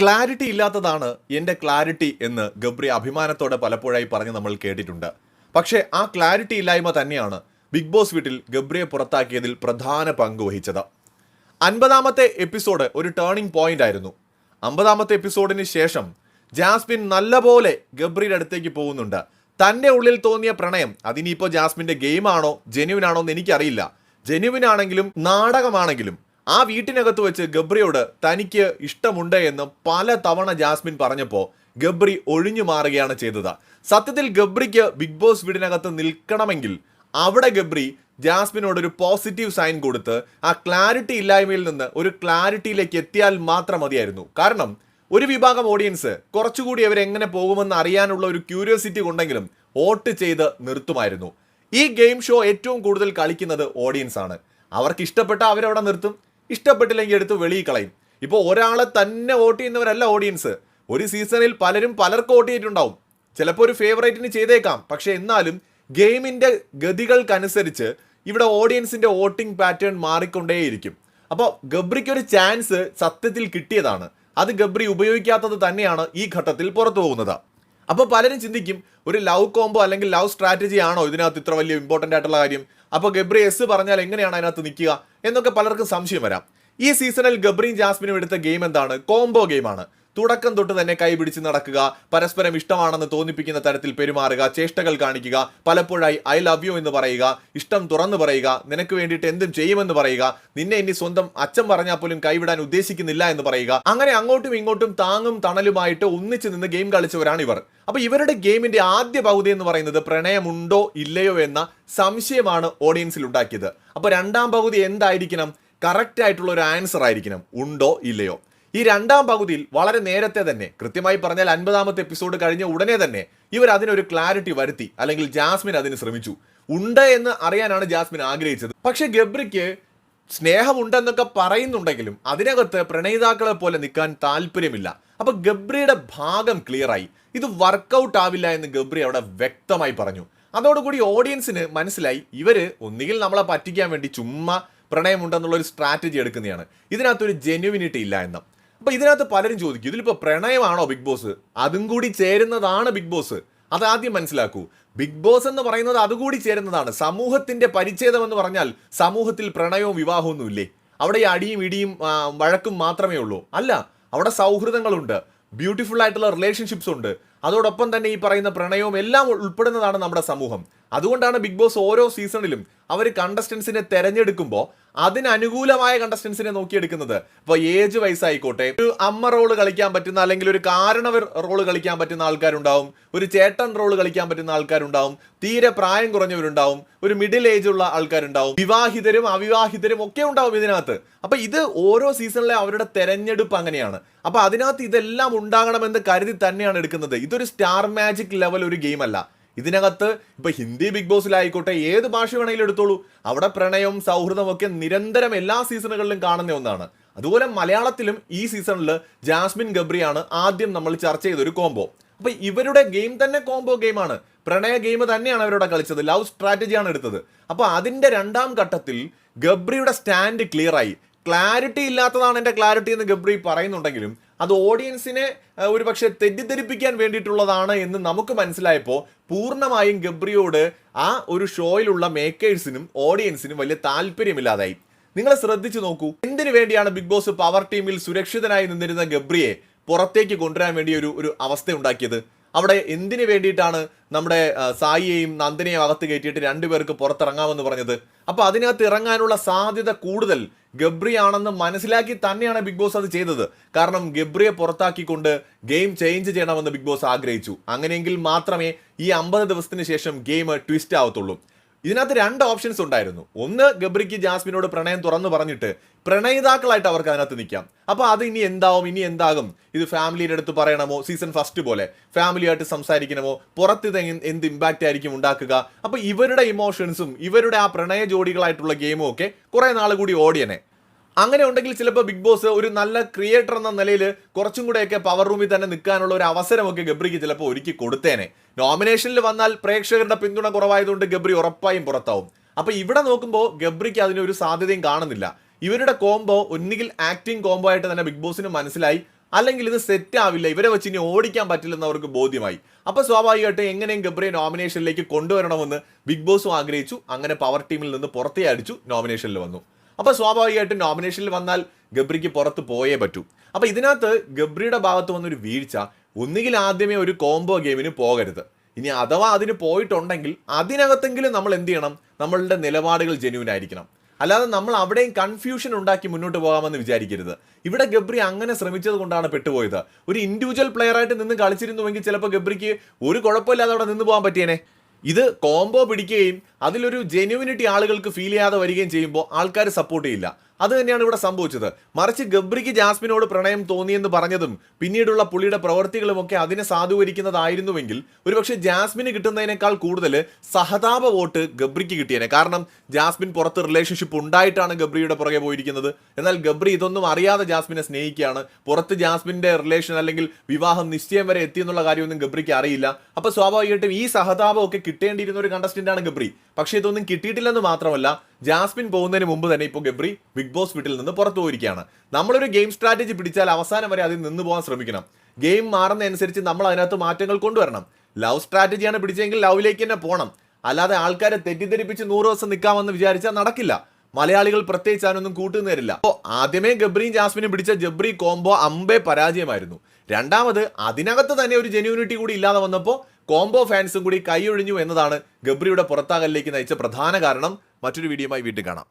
Clarity ഇല്ലാത്തതാണ് എന്റെ clarity എന്ന് ഗബ്രി അഭിമാനത്തോടെ പലപ്പോഴായി പറഞ്ഞ് നമ്മൾ കേട്ടിട്ടുണ്ട്. പക്ഷേ ആ ക്ലാരിറ്റി ഇല്ലായ്മ തന്നെയാണ് ബിഗ് ബോസ് വീട്ടിൽ ഗബ്രിയെ പുറത്താക്കിയതിൽ പ്രധാന പങ്ക് വഹിച്ചത്. അൻപതാമത്തെ എപ്പിസോഡ് ഒരു ടേണിംഗ് പോയിന്റ് ആയിരുന്നു. അമ്പതാമത്തെ എപ്പിസോഡിന് ശേഷം ജാസ്മിൻ നല്ലപോലെ ഗബ്രിയുടെ അടുത്തേക്ക് പോകുന്നുണ്ട്. തന്റെ ഉള്ളിൽ തോന്നിയ പ്രണയം അതിനിപ്പോൾ ജാസ്മിന്റെ ഗെയിമാണോ ജെനുവിനാണോ എന്ന് എനിക്കറിയില്ല. ജെനുവിനാണെങ്കിലും നാടകമാണെങ്കിലും ആ വീട്ടിനകത്ത് വെച്ച് ഗബ്രിയോട് തനിക്ക് ഇഷ്ടമുണ്ട് എന്ന് പല തവണ ജാസ്മിൻ പറഞ്ഞപ്പോൾ ഗബ്രി ഒഴിഞ്ഞു മാറുകയാണ് ചെയ്തത്. സത്യത്തിൽ ഗബ്രിക്ക് ബിഗ് ബോസ് വീടിനകത്ത് നിൽക്കണമെങ്കിൽ അവിടെ ഗബ്രി ജാസ്മിനോട് ഒരു പോസിറ്റീവ് സൈൻ കൊടുത്ത് ആ ക്ലാരിറ്റി ഇല്ലായ്മയിൽ നിന്ന് ഒരു ക്ലാരിറ്റിയിലേക്ക് എത്തിയാൽ മാത്രം മതിയായിരുന്നു. കാരണം ഒരു വിഭാഗം ഓഡിയൻസ് കുറച്ചുകൂടി അവർ എങ്ങനെ പോകുമെന്ന് അറിയാനുള്ള ഒരു ക്യൂരിയോസിറ്റി കൊണ്ടെങ്കിലും വോട്ട് ചെയ്ത് നിർത്തുമായിരുന്നു. ഈ ഗെയിം ഷോ ഏറ്റവും കൂടുതൽ കളിക്കുന്നത് ഓഡിയൻസ് ആണ്. അവർക്ക് ഇഷ്ടപ്പെട്ട അവരവിടെ നിർത്തും. ഇഷ്ടപ്പെട്ടില്ലെങ്കിൽ എടുത്ത് വെളിയിൽ കളയും. ഇപ്പോൾ ഒരാളെ തന്നെ വോട്ട് ചെയ്യുന്നവരല്ല ഓഡിയൻസ് ഒരു സീസണിൽ പലരും പലർക്കും വോട്ട് ചെയ്തിട്ടുണ്ടാവും. ചിലപ്പോൾ ഒരു ഫേവറേറ്റിന് ചെയ്തേക്കാം. പക്ഷെ എന്നാലും ഗെയിമിന്റെ ഗതികൾക്കനുസരിച്ച് ഇവിടെ ഓഡിയൻസിന്റെ വോട്ടിംഗ് പാറ്റേൺ മാറിക്കൊണ്ടേയിരിക്കും. അപ്പോൾ ഗബ്രിക്ക് ഒരു ചാൻസ് സത്യത്തിൽ കിട്ടിയതാണ്. അത് ഗബ്രി ഉപയോഗിക്കാത്തത് തന്നെയാണ് ഈ ഘട്ടത്തിൽ പുറത്തു പോകുന്നത്. അപ്പോൾ പലരും ചിന്തിക്കും ഒരു ലവ് കോംബോ അല്ലെങ്കിൽ ലവ് സ്ട്രാറ്റജി ആണോ ഇതിനകത്ത് ഇത്ര വലിയ ഇമ്പോർട്ടന്റ് ആയിട്ടുള്ള കാര്യം? അപ്പോൾ ഗബ്രി എസ് പറഞ്ഞാൽ എങ്ങനെയാണ് അതിനകത്ത് നിൽക്കുക? എന്നൊക്കെ പലർക്കും സംശയം വരാം. ഈ സീസണിൽ ഗബ്രീൻ ജാസ്മിനും എടുത്ത ഗെയിം എന്താണ്? കോംബോ ഗെയിമാണ് തുടക്കം തൊട്ട് തന്നെ കൈപിടിച്ച് നടക്കുക. പരസ്പരം ഇഷ്ടമാണെന്ന് തോന്നിപ്പിക്കുന്ന തരത്തിൽ പെരുമാറുക ചേഷ്ടകൾ കാണിക്കുക പലപ്പോഴായി ഐ ലവ് യു എന്ന് പറയുക ഇഷ്ടം തുറന്നു പറയുക നിനക്ക് വേണ്ടിയിട്ട് എന്തും ചെയ്യുമെന്ന് പറയുക നിന്നെ ഇനി സ്വന്തം അച്ഛൻ പറഞ്ഞാൽ പോലും കൈവിടാൻ ഉദ്ദേശിക്കുന്നില്ല എന്ന് പറയുക. അങ്ങനെ അങ്ങോട്ടും ഇങ്ങോട്ടും താങ്ങും തണലുമായിട്ട് ഒന്നിച്ച് നിന്ന് ഗെയിം കളിച്ചവരാണ് ഇവർ. അപ്പൊ ഇവരുടെ ഗെയിമിന്റെ ആദ്യ പകുതി എന്ന് പറയുന്നത് പ്രണയമുണ്ടോ ഇല്ലയോ എന്ന സംശയമാണ് ഓഡിയൻസിൽ ഉണ്ടാക്കിയത്. അപ്പൊ രണ്ടാം പകുതി എന്തായിരിക്കണം? കറക്റ്റ് ആയിട്ടുള്ള ഒരു ആൻസർ ആയിരിക്കണം ഉണ്ടോ ഇല്ലയോ? ഈ രണ്ടാം പകുതിയിൽ വളരെ നേരത്തെ തന്നെ കൃത്യമായി പറഞ്ഞാൽ അൻപതാമത്തെ എപ്പിസോഡ് കഴിഞ്ഞ ഉടനെ തന്നെ ഇവർ അതിനൊരു ക്ലാരിറ്റി വരുത്തി അല്ലെങ്കിൽ ജാസ്മിൻ അതിന് ശ്രമിച്ചു. ഉണ്ട് എന്ന് അറിയാനാണ് ജാസ്മിൻ ആഗ്രഹിച്ചത്. പക്ഷെ ഗബ്രിക്ക് സ്നേഹമുണ്ടെന്നൊക്കെ പറയുന്നുണ്ടെങ്കിലും അതിനകത്ത് പ്രണയിതാക്കളെ പോലെ നിൽക്കാൻ താല്പര്യമില്ല. അപ്പൊ ഗബ്രിയുടെ ഭാഗം ക്ലിയറായി ഇത് വർക്കൗട്ട് ആവില്ല എന്ന് ഗബ്രി അവിടെ വ്യക്തമായി പറഞ്ഞു. അതോടുകൂടി ഓഡിയൻസിന് മനസ്സിലായി ഇവർ ഒന്നുകിൽ നമ്മളെ പറ്റിക്കാൻ വേണ്ടി ചുമ്മാ പ്രണയമുണ്ടെന്നുള്ള ഒരു സ്ട്രാറ്റജി എടുക്കുന്നതാണ്. ഇതിനകത്തൊരു ജെന്യുവിനിറ്റി ഇല്ല എന്ന് അപ്പൊ ഇതിനകത്ത് പലരും ചോദിക്കും ഇതിലിപ്പോ പ്രണയമാണോ ബിഗ് ബോസ് അതും കൂടി ചേരുന്നതാണ് ബിഗ് ബോസ് അത് ആദ്യം മനസ്സിലാക്കൂ ബിഗ് ബോസ് എന്ന് പറയുന്നത് അതുകൂടി ചേരുന്നതാണ്. സമൂഹത്തിന്റെ പരിച്ഛേദം എന്ന് പറഞ്ഞാൽ സമൂഹത്തിൽ പ്രണയവും വിവാഹവും ഇല്ലേ? അവിടെ അടിയും ഇടിയും വഴക്കും മാത്രമേ ഉള്ളൂ. അല്ല അവിടെ സൗഹൃദങ്ങളുണ്ട്. ബ്യൂട്ടിഫുൾ ആയിട്ടുള്ള റിലേഷൻഷിപ്സ് ഉണ്ട്. അതോടൊപ്പം തന്നെ ഈ പറയുന്ന പ്രണയവും എല്ലാം ഉൾപ്പെടുന്നതാണ് നമ്മുടെ സമൂഹം. അതുകൊണ്ടാണ് ബിഗ് ബോസ് ഓരോ സീസണിലും അവർ കണ്ടസ്റ്റൻസിനെ തെരഞ്ഞെടുക്കുമ്പോൾ അതിനനുകൂലമായ കണ്ടസ്റ്റൻസിനെ നോക്കിയെടുക്കുന്നത്. ഇപ്പോൾ ഏജ് വയസ്സായിക്കോട്ടെ ഒരു അമ്മ റോൾ കളിക്കാൻ പറ്റുന്ന അല്ലെങ്കിൽ ഒരു കാരണവർ റോൾ കളിക്കാൻ പറ്റുന്ന ആൾക്കാരുണ്ടാവും ഒരു ചേട്ടൻ റോൾ കളിക്കാൻ പറ്റുന്ന ആൾക്കാരുണ്ടാവും തീരെ പ്രായം കുറഞ്ഞവരുണ്ടാവും ഒരു മിഡിൽ ഏജ് ഉള്ള ആൾക്കാരുണ്ടാവും വിവാഹിതരും അവിവാഹിതരും ഒക്കെ ഉണ്ടാവും ഇതിനകത്ത്. അപ്പൊ ഇത് ഓരോ സീസണിലെ അവരുടെ തെരഞ്ഞെടുപ്പ് അങ്ങനെയാണ്. അപ്പൊ അതിനകത്ത് ഇതെല്ലാം ഉണ്ടാകണമെന്ന് കരുതി തന്നെയാണ് എടുക്കുന്നത്. ഇതൊരു സ്റ്റാർ മാജിക് ലെവൽ ഒരു ഗെയിം അല്ല. ഇതിനകത്ത് ഇപ്പൊ ഹിന്ദി ബിഗ് ബോസിലായിക്കോട്ടെ ഏത് ഭാഷ വേണമെങ്കിലും എടുത്തോളൂ. അവിടെ പ്രണയം സൗഹൃദം ഒക്കെ നിരന്തരം എല്ലാ സീസണുകളിലും കാണുന്ന ഒന്നാണ്. അതുപോലെ മലയാളത്തിലും ഈ സീസണിൽ ജാസ്മിൻ ഗബ്രിയാണ് ആദ്യം നമ്മൾ ചർച്ച ചെയ്ത ഒരു കോംബോ അപ്പൊ ഇവരുടെ ഗെയിം തന്നെ കോംബോ ഗെയിമാണ് പ്രണയ ഗെയിം തന്നെയാണ് അവരോട് കളിച്ചത്. ലവ് സ്ട്രാറ്റജിയാണ് എടുത്തത്. അപ്പൊ അതിന്റെ രണ്ടാം ഘട്ടത്തിൽ ഗബ്രിയുടെ സ്റ്റാൻഡ് ക്ലിയർ ആയി. ക്ലാരിറ്റി ഇല്ലാത്തതാണ് എന്റെ ക്ലാരിറ്റി എന്ന് ഗബ്രി പറയുന്നുണ്ടെങ്കിലും അത് ഓഡിയൻസിനെ ഒരു ഒരുപക്ഷെ തെറ്റിദ്ധരിപ്പിക്കാൻ വേണ്ടിയിട്ടുള്ളതാണ് എന്ന് നമുക്ക് മനസ്സിലായപ്പോൾ പൂർണമായും ഗബ്രിയോട് ആ ഒരു ഷോയിലുള്ള മേക്കേഴ്സിനും ഓഡിയൻസിനും വലിയ താല്പര്യമില്ലാതായി. നിങ്ങൾ ശ്രദ്ധിച്ചു നോക്കൂ. എന്തിനു വേണ്ടിയാണ് ബിഗ് ബോസ് പവർ ടീമിൽ സുരക്ഷിതനായി നിന്നിരുന്ന ഗബ്രിയെ പുറത്തേക്ക് കൊണ്ടുവരാൻ വേണ്ടി ഒരു ഒരു അവസ്ഥ ഉണ്ടാക്കിയത്? അവിടെ എന്തിനു വേണ്ടിയിട്ടാണ് നമ്മുടെ സായിയെയും നന്ദിനെയും അകത്ത് കയറ്റിയിട്ട് രണ്ടുപേർക്ക് പുറത്തിറങ്ങാമെന്ന് പറഞ്ഞത്? അപ്പൊ അതിനകത്ത് ഇറങ്ങാനുള്ള സാധ്യത കൂടുതൽ ഗബ്രി ആണെന്ന് മനസ്സിലാക്കി തന്നെയാണ് ബിഗ് ബോസ് അത് ചെയ്തത്. കാരണം ഗബ്രിയെ പുറത്താക്കിക്കൊണ്ട് ഗെയിം ചേഞ്ച് ചെയ്യണമെന്ന് ബിഗ് ബോസ് ആഗ്രഹിച്ചു. അങ്ങനെയെങ്കിൽ മാത്രമേ ഈ അമ്പത് ദിവസത്തിന് ശേഷം ഗെയിം ട്വിസ്റ്റ് ആവത്തുള്ളൂ. ഇതിനകത്ത് രണ്ട് ഓപ്ഷൻസ് ഉണ്ടായിരുന്നു. ഒന്ന് ഗബ്രിക്ക് ജാസ്മിനോട് പ്രണയം തുറന്നു പറഞ്ഞിട്ട് പ്രണയിതാക്കളായിട്ട് അവർക്ക് അതിനകത്ത് നിൽക്കാം. അപ്പോൾ അത് ഇനി എന്താവും? ഇനി എന്താകും? ഇത് ഫാമിലിയുടെ അടുത്ത് പറയണമോ? സീസൺ ഫസ്റ്റ് പോലെ. ഫാമിലിയായിട്ട് സംസാരിക്കണമോ? പുറത്ത് ഇത് എന്ത് ഇമ്പാക്റ്റ് ആയിരിക്കും ഉണ്ടാക്കുക? അപ്പോൾ ഇവരുടെ ഇമോഷൻസും ഇവരുടെ ആ പ്രണയ ജോഡികളായിട്ടുള്ള ഗെയിമും ഒക്കെ കുറേ നാൾ കൂടി ഓടിയനെ. അങ്ങനെ ഉണ്ടെങ്കിൽ ചിലപ്പോൾ ബിഗ് ബോസ് ഒരു നല്ല ക്രിയേറ്റർ എന്ന നിലയിൽ കുറച്ചും കൂടെയൊക്കെ പവർ റൂമിൽ തന്നെ നിൽക്കാനുള്ള ഒരു അവസരമൊക്കെ ഗബ്രിക്ക് ചിലപ്പോൾ ഒരുക്കി കൊടുത്തേനെ. നോമിനേഷനിൽ വന്നാൽ പ്രേക്ഷകരുടെ പിന്തുണ കുറവായതുകൊണ്ട് ഗബ്രി ഉറപ്പായും പുറത്താവും. അപ്പോൾ ഇവിടെ നോക്കുമ്പോൾ ഗബ്രിക്ക് അതിനൊരു സാധ്യതയും കാണുന്നില്ല. ഇവരുടെ കോംബോ ഒന്നുകിൽ ആക്ടിങ് കോംബോ ആയിട്ട് തന്നെ ബിഗ് ബോസിന് മനസ്സിലായി. അല്ലെങ്കിൽ ഇത് സെറ്റ് ആവില്ല. ഇവരെ വെച്ച് ഇനി ഓടിക്കാൻ പറ്റില്ലെന്ന് അവർക്ക് ബോധ്യമായി. അപ്പോൾ സ്വാഭാവികമായിട്ടും എങ്ങനെയും ഗബ്രിയെ നോമിനേഷനിലേക്ക് കൊണ്ടുവരണമെന്ന് ബിഗ് ബോസും ആഗ്രഹിച്ചു. അങ്ങനെ പവർ ടീമിൽ നിന്ന് പുറത്തേ അടിച്ചു നോമിനേഷനിൽ വന്നു. അപ്പൊ സ്വാഭാവികമായിട്ടും നോമിനേഷനിൽ വന്നാൽ ഗബ്രിക്ക് പുറത്ത് പോയേ പറ്റൂ. അപ്പൊ ഇതിനകത്ത് ഗബ്രിയുടെ ഭാഗത്ത് വന്നൊരു വീഴ്ച ഒന്നുകിൽ ആദ്യമേ ഒരു കോംബോ ഗെയിമിന് പോകരുത്. ഇനി അഥവാ അതിന് പോയിട്ടുണ്ടെങ്കിൽ അതിനകത്തെങ്കിലും നമ്മൾ എന്ത് ചെയ്യണം? നമ്മളുടെ നിലപാടുകൾ ജെന്യൂൻ ആയിരിക്കണം. അല്ലാതെ നമ്മൾ അവിടെയും കൺഫ്യൂഷൻ ഉണ്ടാക്കി മുന്നോട്ട് പോകാമെന്ന് വിചാരിക്കരുത്. ഇവിടെ ഗബ്രി അങ്ങനെ ശ്രമിച്ചത് കൊണ്ടാണ് പെട്ടുപോയത്. ഒരു ഇൻഡിവിജ്വൽ പ്ലെയറായിട്ട് നിന്ന് കളിച്ചിരുന്നുവെങ്കിൽ ചിലപ്പോൾ ഗബ്രിക്ക് ഒരു കുഴപ്പമില്ലാതെ അവിടെ നിന്ന് പോകാൻ പറ്റിയേനെ. ഇത് കോംബോ പിടിക്കുകയും അതിലൊരു ജെന്യൂനിറ്റി ആളുകൾക്ക് ഫീൽ ചെയ്യാതെ വരികയും ചെയ്യുമ്പോൾ ആൾക്കാർ സപ്പോർട്ട് ചെയ്യില്ല. അത് തന്നെയാണ് ഇവിടെ സംഭവിച്ചത്. മറിച്ച് ഗബ്രിക്ക് ജാസ്മിനോട് പ്രണയം തോന്നിയെന്ന് പറഞ്ഞതും പിന്നീടുള്ള പുള്ളിയുടെ പ്രവർത്തികളുമൊക്കെ അതിനെ സാധൂകരിക്കുന്നതായിരുന്നുവെങ്കിൽ ഒരുപക്ഷെ ജാസ്മിന് കിട്ടുന്നതിനേക്കാൾ കൂടുതൽ സഹതാപ വോട്ട് ഗബ്രിക്ക് കിട്ടിയേനെ. കാരണം ജാസ്മിൻ പുറത്ത് റിലേഷൻഷിപ്പ് ഉണ്ടായിട്ടാണ് ഗബ്രിയുടെ പുറകെ പോയിരിക്കുന്നത്. എന്നാൽ ഗബ്രി ഇതൊന്നും അറിയാതെ ജാസ്മിനെ സ്നേഹിക്കുകയാണ്. പുറത്ത് ജാസ്മിന്റെ റിലേഷൻ അല്ലെങ്കിൽ വിവാഹം നിശ്ചയം വരെ എത്തിയെന്നുള്ള കാര്യമൊന്നും ഗബ്രിക്ക് അറിയില്ല. അപ്പോൾ സ്വാഭാവികമായിട്ടും ഈ സഹതാപമൊക്കെ കിട്ടേണ്ടിയിരുന്ന ഒരു കണ്ടസ്റ്റന്റാണ് ഗബ്രി. പക്ഷേ ഇതൊന്നും കിട്ടിയിട്ടില്ലെന്ന് മാത്രമല്ല ജാസ്മിൻ പോകുന്നതിന് മുമ്പ് തന്നെ ഇപ്പോൾ ഗബ്രി ബിഗ് ബോസ് വീട്ടിൽ നിന്ന് പുറത്തു പോയിരിക്കുകയാണ്. നമ്മളൊരു ഗെയിം സ്ട്രാറ്റജി പിടിച്ചാൽ അവസാനം വരെ അതിൽ നിന്ന് പോകാൻ ശ്രമിക്കണം. ഗെയിം മാറുന്നതനുസരിച്ച് നമ്മൾ അതിനകത്ത് മാറ്റങ്ങൾ കൊണ്ടുവരണം. ലവ് സ്ട്രാറ്റജിയാണ് പിടിച്ചെങ്കിൽ ലവിലേക്ക് തന്നെ പോകണം. അല്ലാതെ ആൾക്കാരെ തെറ്റിദ്ധരിപ്പിച്ച് നൂറ് ദിവസം നിൽക്കാമെന്ന് വിചാരിച്ചാൽ നടക്കില്ല. മലയാളികൾ പ്രത്യേകിച്ച് അതിനൊന്നും കൂട്ടുന്നേരില്ല അപ്പോൾ ആദ്യമേ ഗബ്രിയും ജാസ്മിനും പിടിച്ച ജബ്രി കോംബോ അമ്പേ പരാജയമായിരുന്നു. രണ്ടാമത് അതിനകത്ത് തന്നെ ഒരു ജെന്യൂനിറ്റി കൂടി ഇല്ലാതെ വന്നപ്പോൾ കോംബോ ഫാൻസും കൂടി കൈയൊഴിഞ്ഞു എന്നതാണ് ഗബ്രിയുടെ പുറത്താകലിലേക്ക് നയിച്ച പ്രധാന കാരണം. മറ്റൊരു വീഡിയോയുമായി വീണ്ടും കാണാം.